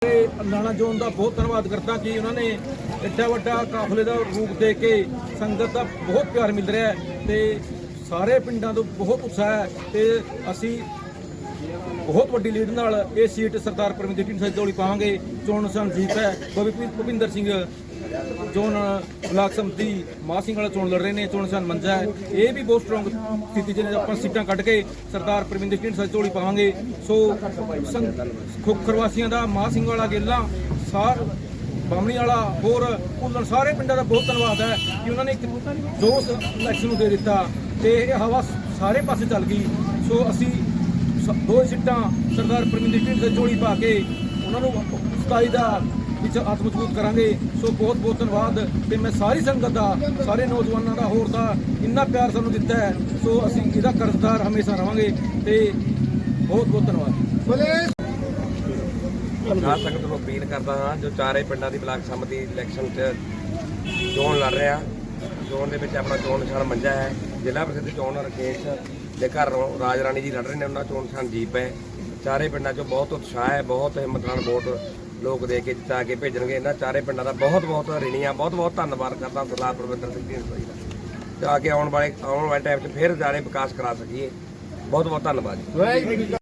ਤੇ ਲਾਣਾ ਜੋਨ ਦਾ ਬਹੁਤ ਧੰਨਵਾਦ ਕਰਦਾ ਕਿ ਉਹਨਾਂ ਨੇ ਇੱਡਾ ਵੱਡਾ ਕਾਫਲੇ ਦਾ ਰੂਪ ਦੇ ਕੇ ਸੰਗਤ ਦਾ ਬਹੁਤ ਪਿਆਰ ਮਿਲ ਰਿਹਾ ਹੈ ਤੇ ਸਾਰੇ ਪਿੰਡਾਂ ਤੋਂ ਬਹੁਤ ਉਤਸ਼ਾਹ ਹੈ ਤੇ ਅਸੀਂ ਬਹੁਤ ਵੱਡੀ ਲੀਡ ਨਾਲ ਇਹ ਸੀਟ ਸਰਦਾਰ ਪਰਮਿੰਦਰ ਸਿੰਘ ਸਜੋਲੀ ਪਾਵਾਂਗੇ। ਚੋਣ ਨਿਸ਼ਾਨ ਜੀਤ ਹੈ। ਭਵਿ- ਭੁਪਿੰਦਰ ਸਿੰਘ ਚੋਣ ਬਲਾਕ ਸੰਮਤੀ ਮਾਹ ਸਿੰਘ ਵਾਲਾ ਚੋਣ ਲੜ ਰਹੇ ਨੇ, ਚੋਣ ਨਿਸ਼ਾਨ ਮੰਜਾ ਹੈ। ਇਹ ਵੀ ਬਹੁਤ ਸਟਰੋਂਗ ਸਥਿਤੀ 'ਚ ਨੇ ਆਪਾਂ ਸੀਟਾਂ ਕੱਢ ਕੇ ਸਰਦਾਰ ਪਰਮਿੰਦਰ ਸਿੰਘ ਝੋਲੀ ਪਾਵਾਂਗੇ। ਸੋ ਖੋਖਰ ਵਾਸੀਆਂ ਦਾ ਮਾਹ ਸਿੰਘ ਵਾਲਾ ਗੇਲਾ, ਸਾਰ ਬਾਮਣੀ ਵਾਲਾ, ਹੋਰ ਭੁੱਲਣ ਸਾਰੇ ਪਿੰਡਾਂ ਦਾ ਬਹੁਤ ਧੰਨਵਾਦ ਹੈ ਕਿ ਉਹਨਾਂ ਨੇ ਇੱਕ ਜੋਸ਼ ਇਲੈਕਸ਼ਨ ਨੂੰ ਦੇ ਦਿੱਤਾ ਤੇ ਇਹ ਹਵਾ ਸਾਰੇ ਪਾਸੇ ਚੱਲ ਗਈ। ਸੋ ਅਸੀਂ ਸ- ਦੋ ਸੀਟਾਂ ਸਰਦਾਰ ਪਰਮਿੰਦਰ ਸਿੰਘ ਦੇ ਜੋੜੀ ਪਾ ਕੇ ਉਹਨਾਂ ਨੂੰ 27 ਦਾ ਵਿੱਚ ਹੱਥ ਮਜ਼ਬੂਤ ਕਰਾਂਗੇ, ਸੋ ਬਹੁਤ ਬਹੁਤ ਧੰਨਵਾਦ। ਤੇ ਮੈਂ ਸਾਰੀ ਸੰਗਤ ਦਾ, ਸਾਰੇ ਨੌਜਵਾਨਾਂ ਦਾ, ਹੋਰ ਦਾ ਇੰਨਾ ਪਿਆਰ ਸਾਨੂੰ ਦਿੱਤਾ ਹੈ। ਸੋ ਅਸੀਂ ਇਹਦਾ ਕਰਜ਼ਦਾਰ ਹਮੇਸ਼ਾ ਰਵਾਂਗੇ ਤੇ ਬਹੁਤ ਬਹੁਤ ਧੰਨਵਾਦ। ਸਾਧ ਸੰਗਤ ਨੂੰ ਅਪੀਲ ਕਰਦਾ ਹਾਂ, ਜੋ ਚਾਰੇ ਪਿੰਡਾਂ ਦੀ ਬਲਾਕ ਸੰਮਤੀ ਇਲੈਕਸ਼ਨ 'ਚ ਚੋਣ ਲੜ ਰਿਹਾ, ਚੋਣ ਦੇ ਵਿੱਚ ਆਪਣਾ ਚੋਣ ਨਿਸ਼ਾਨ ਮੰਜਾ ਹੈ। ਜ਼ਿਲ੍ਹਾ ਪ੍ਰਸਿੱਧ ਚੋਣ ਰਕੇਸ਼ ਦੇ ਘਰ ਰਾਜ ਰਾਣੀ ਜੀ ਲੜ ਰਹੇ ਨੇ, ਉਹਨਾਂ ਦਾ ਚੋਣ ਨਿਸ਼ਾਨ ਜੀਪ ਹੈ ਚਾਰੇ ਪਿੰਡਾਂ 'ਚੋਂ ਬਹੁਤ ਉਤਸ਼ਾਹ ਹੈ, ਬਹੁਤ ਹਿੰਮਤ ਨਾਲ ਵੋਟ ਲੋਕ ਦੇ ਕੇ ਜਿੱਤਾ ਕੇ ਭੇਜਣਗੇ। ਇਹਨਾਂ ਚਾਰੇ ਪਿੰਡਾਂ ਦਾ ਬਹੁਤ ਬਹੁਤ ਰਿਣੀਆਂ ਬਹੁਤ ਬਹੁਤ ਧੰਨਵਾਦ ਕਰਦਾ ਸਰਦਾਰ ਪ੍ਰਵਿੰਦਰ ਸਿੰਘ ਢੀਂਡਸਾ ਜੀ ਦਾ। ਤੇ ਆ ਕੇ ਆਉਣ ਵਾਲੇ ਆਉਣ ਵਾਲੇ ਟਾਈਮ 'ਚ ਫਿਰ ਜ਼ਿਆਦਾ ਵਿਕਾਸ ਕਰਾ ਸਕੀਏ। ਬਹੁਤ ਬਹੁਤ ਧੰਨਵਾਦ ਜੀ।